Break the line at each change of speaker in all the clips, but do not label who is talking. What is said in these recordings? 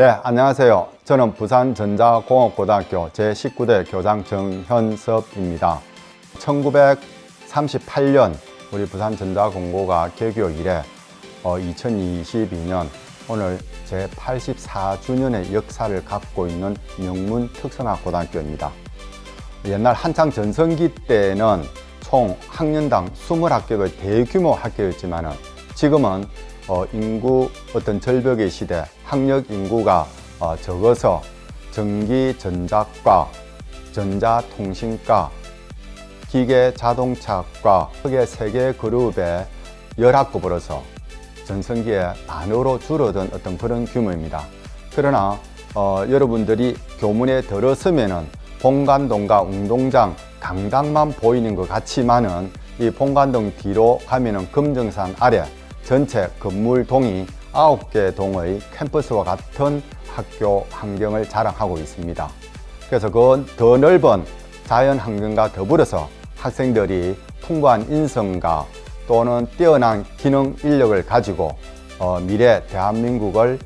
네, 안녕하세요. 저는 부산전자공업고등학교 제19대 교장 정현섭입니다. 1938년 우리 부산전자공고가 개교 이래 어, 2022년 오늘 제84주년의 역사를 갖고 있는 명문 특성화고등학교입니다. 옛날 한창 전성기 때는 총 학년당 20학교의 대규모 학교였지만 지금은 어, 인구 어떤 절벽의 시대, 학력 인구가 어, 적어서 전기 전자과, 전자통신과, 기계 자동차과 크게 세개 그룹의 열학급으로서 전성기에 반으로 줄어든 어떤 그런 규모입니다. 그러나 어, 여러분들이 교문에 들어서면은 본관동과 운동장, 강당만 보이는 것 같지만은 이 본관동 뒤로 가면은 금정산 아래 전체 건물동이 아홉 개 동의 캠퍼스와 같은 학교 환경을 자랑하고 있습니다. 그래서 그더 넓은 자연 환경과 더불어서 학생들이 풍부한 인성과 또는 뛰어난 기능 인력을 가지고 어, 미래 대한민국을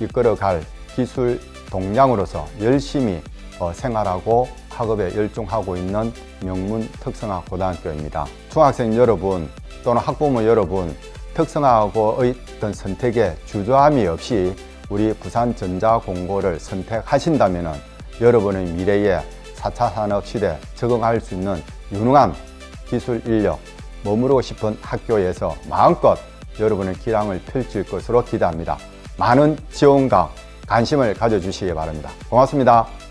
이끌어갈 기술 동량으로서 열심히 어, 생활하고 학업에 열중하고 있는 명문 특성화 고등학교입니다. 중학생 여러분 또는 학부모 여러분 특성화고의 어떤 선택에 주저함이 없이 우리 부산전자공고를 선택하신다면 여러분의 미래에 4차 산업 시대 적응할 수 있는 유능한 기술 인력 머무르고 싶은 학교에서 마음껏 여러분의 기량을 펼칠 것으로 기대합니다. 많은 지원과 관심을 가져주시기 바랍니다. 고맙습니다.